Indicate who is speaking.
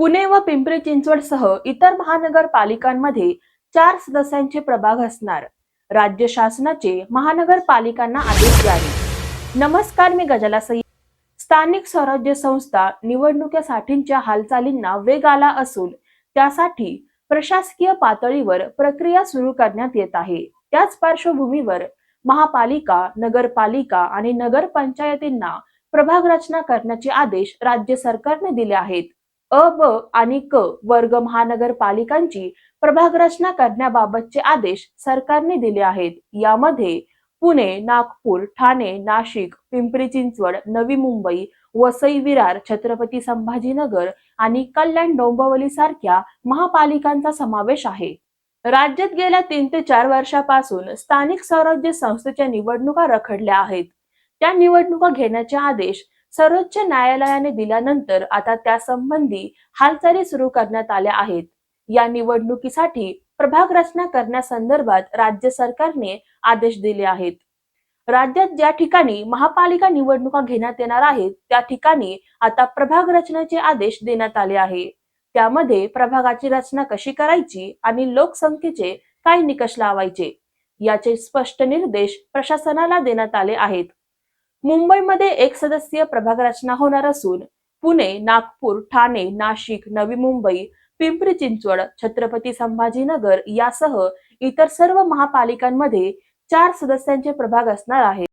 Speaker 1: पुणे व पिंपरी चिंचवडसह इतर महानगरपालिकांमध्ये चार सदस्यांचे प्रभाग असणार. राज्य शासनाचे महानगरपालिकांना आदेश जारी. नमस्कार मी गजाला सई. स्थानिक स्वराज्य संस्था निवडणुकीसाठीच्या हालचालींना वेग आला असून त्यासाठी प्रशासकीय पातळीवर प्रक्रिया सुरू करण्यात येत आहे. त्याच पार्श्वभूमीवर महापालिका नगरपालिका आणि नगरपंचायतींना प्रभाग रचना करण्याचे आदेश राज्य सरकारने दिले आहेत. अ ब आणि क वर्ग महानगरपालिकांची प्रभाग रचना करण्याबाबतचे आदेश सरकारने दिले आहेत. यामध्ये पुणे नागपूर ठाणे नाशिक पिंपरी चिंचवड नवी मुंबई वसई विरार छत्रपती संभाजीनगर आणि कल्याण डोंबिवली सारख्या महापालिकांचा समावेश आहे. राज्यात गेल्या तीन ते चार वर्षापासून स्थानिक स्वराज्य संस्थेच्या निवडणुका रखडल्या आहेत. त्या निवडणुका घेण्याचे आदेश सर्वोच्च न्यायालयाने दिल्यानंतर आता त्यासंबंधी हालचाली सुरू करण्यात आल्या आहेत. या निवडणुकीसाठी प्रभाग रचना करण्यासंदर्भात राज्य सरकारने आदेश दिले आहेत. राज्यात ज्या ठिकाणी महापालिका निवडणुका घेण्यात येणार आहेत त्या ठिकाणी आता प्रभाग रचनेचे आदेश देण्यात आले आहे. त्यामध्ये प्रभागाची रचना कशी करायची आणि लोकसंख्येचे काय निकष लावायचे याचे स्पष्ट निर्देश प्रशासनाला देण्यात आले आहेत. मुंबईमध्ये एक सदस्यीय प्रभाग रचना होणार असून पुणे नागपूर ठाणे नाशिक नवी मुंबई पिंपरी चिंचवड छत्रपती संभाजीनगर यासह इतर सर्व महापालिकांमध्ये चार सदस्यांचे प्रभाग असणार आहेत.